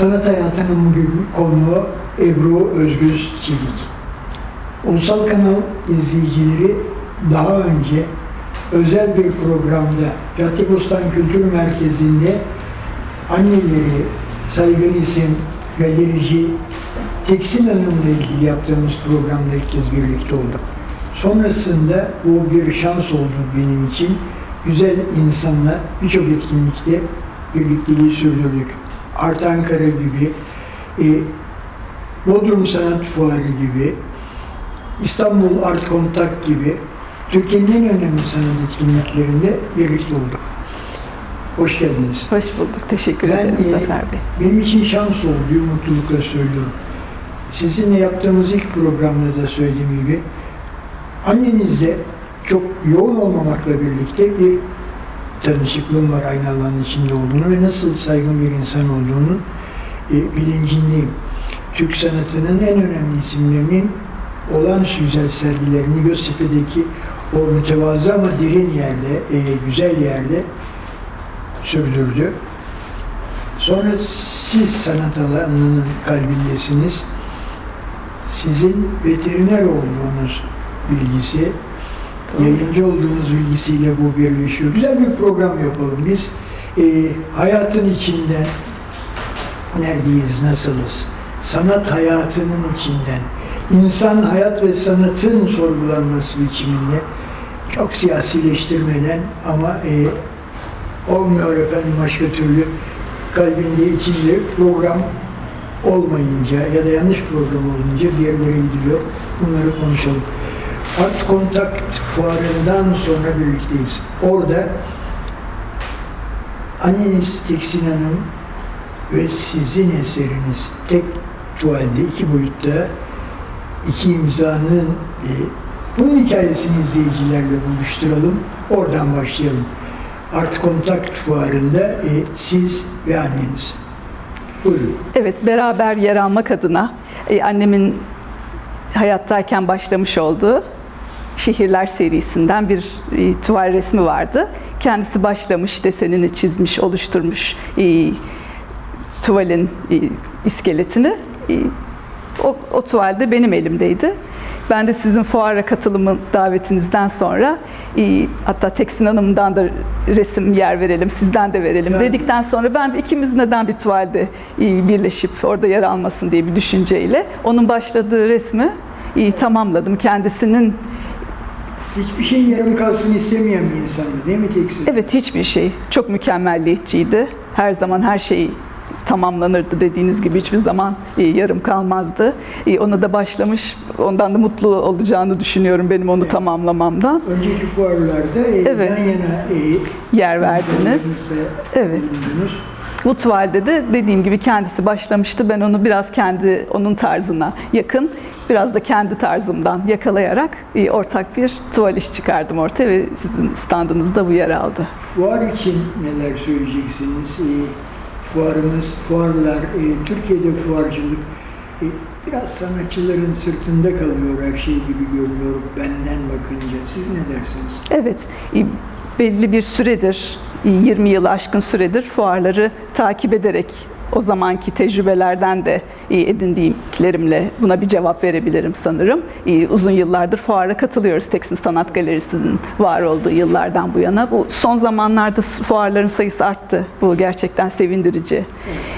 Sanat hayatının bugün konuğu Ebru Özgüz Çelik. Ulusal kanal izleyicileri daha önce özel bir programda Caddebostan Kültür Merkezi'nde anneleri saygın isim galerici Teksin Hanım'la ilgili yaptığımız programda ilk kez birlikte olduk. Sonrasında bu bir şans oldu benim için. Güzel insanla birçok etkinlikte birlikteliği sürdürdük. Art Ankara gibi, e, Bodrum Sanat Fuarı gibi, İstanbul Art Kontak gibi Türkiye'nin en önemli sanat etkinliklerinde birlikte olduk. Hoş geldiniz. Hoş bulduk. Teşekkür Ben, ederim e, Zafer Bey. Benim için şans oldu, mutlulukla söylüyorum. Sizinle yaptığımız ilk programda da söylediğim gibi annenizle çok yoğun olmamakla birlikte bir tanışıklığım var aynı içinde olduğunu ve nasıl saygın bir insan olduğunu e, bilincindeyim. Türk sanatının en önemli isimlerinin olağanüstü güzel sergilerini Göztepe'deki o mütevazı ama derin yerde, e, güzel yerde sürdürdü. Sonra siz sanat alanının kalbindesiniz. Sizin veteriner olduğunuz bilgisi, yayıncı olduğunuz bilgisiyle bu birleşiyor. Güzel bir program yapalım. Biz e, hayatın içinden neredeyiz, nasılız? Sanat hayatının içinden, insan hayat ve sanatın sorgulanması biçiminde çok siyasileştirmeden ama e, olmuyor efendim başka türlü kalbinde içinde program olmayınca ya da yanlış program olunca bir yerlere gidiliyor. Bunları konuşalım. Art Contact fuarından sonra birlikteyiz. Orada anneniz Teksin Hanım ve sizin eseriniz tek tuvalde iki boyutta iki imzanın e, bunun hikayesini izleyicilerle buluşturalım. Oradan başlayalım. Art Contact fuarında e, siz ve anneniz. Buyurun. Evet, beraber yer almak adına e, annemin hayattayken başlamış olduğu şehirler serisinden bir e, tuval resmi vardı. Kendisi başlamış, desenini çizmiş, oluşturmuş e, tuvalin e, iskeletini. E, o, o tuval de benim elimdeydi. Ben de sizin fuara katılımı davetinizden sonra e, hatta Teksin Hanım'dan da resim yer verelim, sizden de verelim Yani. dedikten sonra ben de ikimiz neden bir tuvalde e, birleşip orada yer almasın diye bir düşünceyle onun başladığı resmi e, tamamladım. Kendisinin Hiçbir şey yarım kalsın istemeyen bir insandı değil mi Teksin? evet hiçbir şey çok mükemmelliyetçiydi. Her zaman her şey tamamlanırdı dediğiniz gibi hiçbir zaman e, yarım kalmazdı. E, ona da başlamış, ondan da mutlu olacağını düşünüyorum benim onu tamamlamamdan. Önceki fuarlarda e, Evet. yan yana Yer verdiniz. Evet. bulundunuz. Bu tuvalde de dediğim gibi kendisi başlamıştı. Ben onu biraz kendi onun tarzına yakın, biraz da kendi tarzımdan yakalayarak e, ortak bir tuval iş çıkardım ortaya ve sizin standınızda bu yer aldı. Fuar için neler söyleyeceksiniz? E, fuarımız, fuarlar, e, Türkiye'de fuarcılık biraz sanatçıların sırtında kalıyor her şey gibi görünüyor benden bakınca. Siz ne dersiniz? Evet, belli bir süredir, 20 yıl aşkın süredir fuarları takip ederek o zamanki tecrübelerden de e, edindiğimlerimle buna bir cevap verebilirim sanırım. E, Uzun yıllardır fuara katılıyoruz Teksin Sanat Galerisi'nin var olduğu yıllardan bu yana. Bu son zamanlarda fuarların sayısı arttı. Bu gerçekten sevindirici.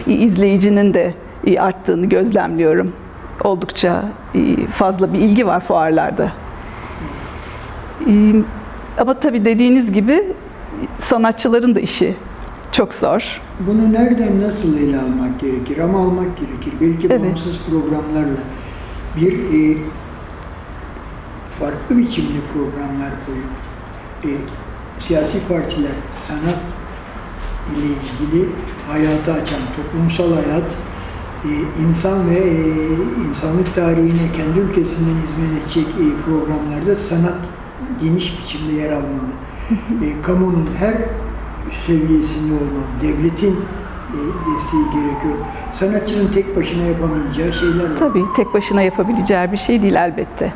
E, İzleyicinin de e, arttığını gözlemliyorum. Oldukça fazla bir ilgi var fuarlarda. Ama tabii dediğiniz gibi sanatçıların da işi çok zor. Bunu nereden nasıl ele almak gerekir? Ama almak gerekir. Belki Evet. bağımsız programlarla bir e, farklı biçimli programlar koyup e, siyasi partiler sanat ile ilgili hayatı açan toplumsal hayat e, insan ve e, insanlık tarihine kendi ülkesinden hizmet edecek e, programlarda sanat geniş biçimde yer almalı. E, kamunun her seviyesinde olmalı. Devletin e, desteği gerekiyor. Sanatçının tek başına yapamayacağı şeyler var. Tabii tek başına yapabileceği bir şey değil elbette.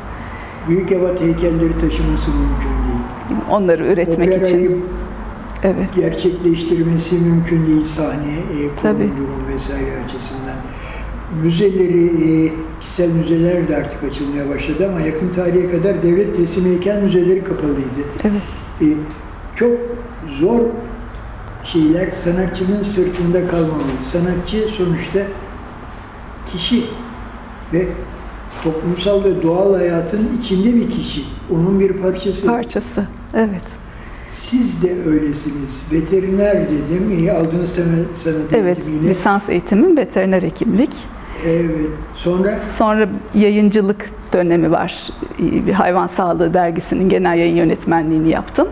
Büyük evat heykelleri taşıması mümkün değil. Onları üretmek Operayı için Evet. gerçekleştirmesi mümkün değil sahne, e, konum, durum vesaire açısından. Müzeleri, e, kişisel müzeler de artık açılmaya başladı ama yakın tarihe kadar devlet resim heykel müzeleri kapalıydı. Evet. E, çok zor şeyler sanatçının sırtında kalmamalı. Sanatçı sonuçta kişi ve toplumsal ve doğal hayatın içinde bir kişi. Onun bir parçası. Parçası. Evet. Siz de öylesiniz. Veteriner dedim. İyi aldığınız temel sanat Evet. eğitimiyle. Lisans eğitimim veteriner hekimlik. Evet. Sonra Sonra yayıncılık dönemi var. Bir hayvan sağlığı dergisinin genel yayın yönetmenliğini yaptım.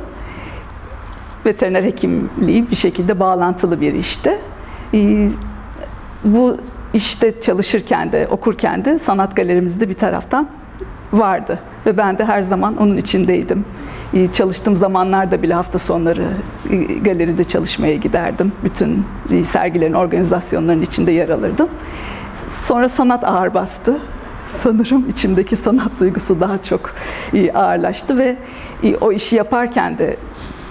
Veteriner hekimliği bir şekilde bağlantılı bir işte. Ee, Bu işte çalışırken de, okurken de sanat galerimizde bir taraftan vardı. Ve ben de her zaman onun içindeydim. Ee, Çalıştığım zamanlarda bile hafta sonları e, galeride çalışmaya giderdim. Bütün e, sergilerin, organizasyonların içinde yer alırdım. Sonra sanat ağır bastı. Sanırım içimdeki sanat duygusu daha çok e, ağırlaştı ve e, o işi yaparken de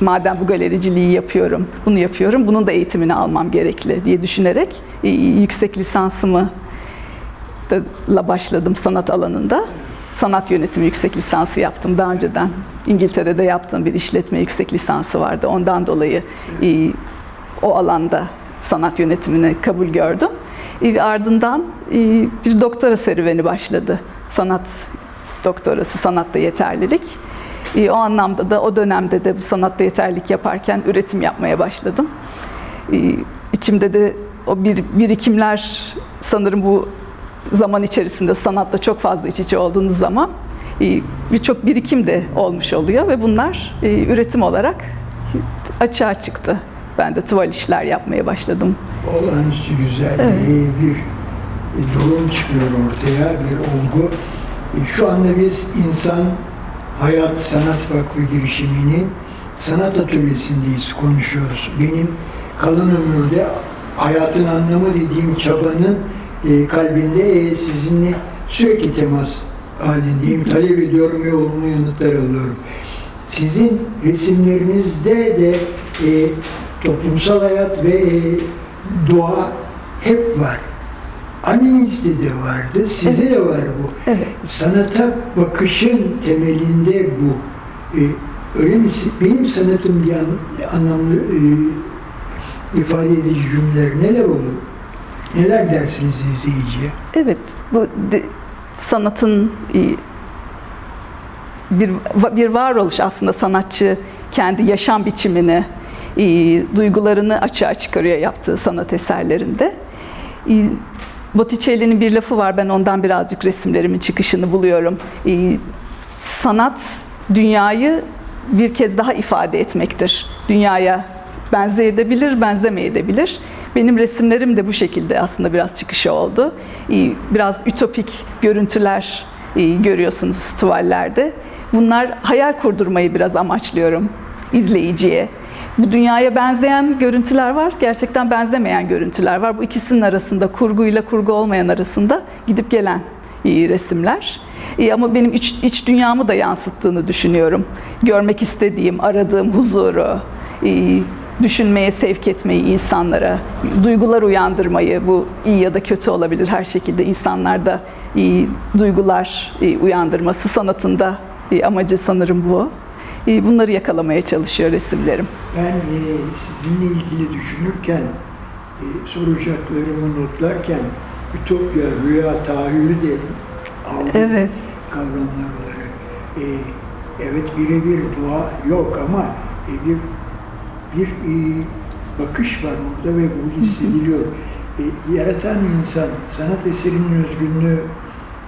madem bu galericiliği yapıyorum, bunu yapıyorum, bunun da eğitimini almam gerekli diye düşünerek e, yüksek lisansımı da la başladım sanat alanında. Sanat yönetimi yüksek lisansı yaptım daha önceden. İngiltere'de yaptığım bir işletme yüksek lisansı vardı. Ondan dolayı o alanda sanat yönetimine kabul gördüm. E, ardından e, bir doktora serüveni başladı. Sanat doktorası, sanatta yeterlilik. E, o anlamda da o dönemde de bu sanatta yeterlilik yaparken üretim yapmaya başladım. E, içimde de o bir, birikimler sanırım bu zaman içerisinde sanatta çok fazla iç içe olduğunuz zaman e, birçok birikim de olmuş oluyor ve bunlar üretim olarak açığa çıktı. Ben de tuval işler yapmaya başladım. olağanüstü güzel Evet. bir durum çıkıyor ortaya, bir olgu. E, Şu anda biz insan Hayat Sanat Vakfı girişiminin sanat atölyesindeyiz, konuşuyoruz. Benim kalan ömürde hayatın anlamı dediğim çabanın e, kalbinde e, sizinle sürekli temas halindeyim. Talep ediyorum ve olumlu yanıtlar alıyorum. Sizin resimlerinizde de e, toplumsal hayat ve doğa hep var. Annenizde de vardı, sizde de var bu. Evet. Sanata bakışın temelinde bu. E, öyle mi? Benim sanatım diye an- anlamlı e, ifade edici cümleler neler olur? Neler dersiniz izleyiciye? Evet, bu de- sanatın e, bir bir varoluş aslında sanatçı kendi yaşam biçimini, e, duygularını açığa çıkarıyor yaptığı sanat eserlerinde. E, Botticelli'nin bir lafı var, ben ondan birazcık resimlerimin çıkışını buluyorum. E, Sanat dünyayı bir kez daha ifade etmektir. Dünyaya benzeyebilir, benzemeyebilir. Benim resimlerim de bu şekilde aslında biraz çıkışı oldu. Biraz ütopik görüntüler e, görüyorsunuz tuvallerde. Bunlar hayal kurdurmayı biraz amaçlıyorum izleyiciye. Bu dünyaya benzeyen görüntüler var, gerçekten benzemeyen görüntüler var. Bu ikisinin arasında, kurguyla kurgu olmayan arasında gidip gelen resimler. Ama benim iç, iç dünyamı da yansıttığını düşünüyorum. Görmek istediğim, aradığım huzuru, düşünmeye sevk etmeyi insanlara, duygular uyandırmayı, bu iyi ya da kötü olabilir her şekilde insanlarda e, duygular uyandırması sanatında amacı sanırım bu. E, Bunları yakalamaya çalışıyor resimlerim. Ben e, sizinle ilgili düşünürken, e, soracaklarımı notlarken ütopya, rüya, tahayyülü de aldım Evet. kavramlar olarak. Evet birebir dua yok ama bir bir bakış var orada ve bu hissediliyor. E, yaratan insan, sanat eserinin özgünlüğü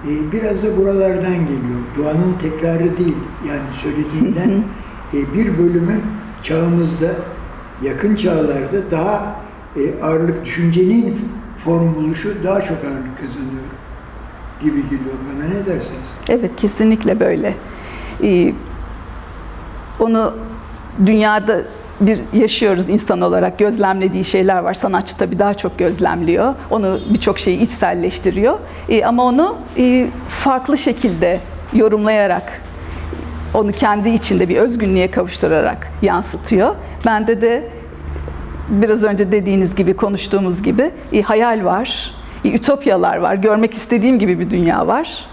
e, biraz da buralardan geliyor. Duanın tekrarı değil. Yani söylediğinden e, bir bölümün çağımızda, yakın çağlarda daha e, ağırlık, düşüncenin form buluşu daha çok ağırlık kazanıyor gibi geliyor bana. Ne dersiniz? Evet kesinlikle böyle. Ee, onu dünyada bir yaşıyoruz insan olarak gözlemlediği şeyler var. Sanatçı tabii daha çok gözlemliyor. Onu birçok şeyi içselleştiriyor. Ee, ama onu e, farklı şekilde yorumlayarak onu kendi içinde bir özgünlüğe kavuşturarak yansıtıyor. Bende de biraz önce dediğiniz gibi, konuştuğumuz gibi e, hayal var, e, ütopyalar var, görmek istediğim gibi bir dünya var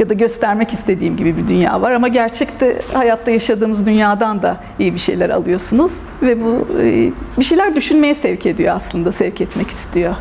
ya da göstermek istediğim gibi bir dünya var ama gerçekte hayatta yaşadığımız dünyadan da iyi bir şeyler alıyorsunuz ve bu e, bir şeyler düşünmeye sevk ediyor aslında, sevk etmek istiyor.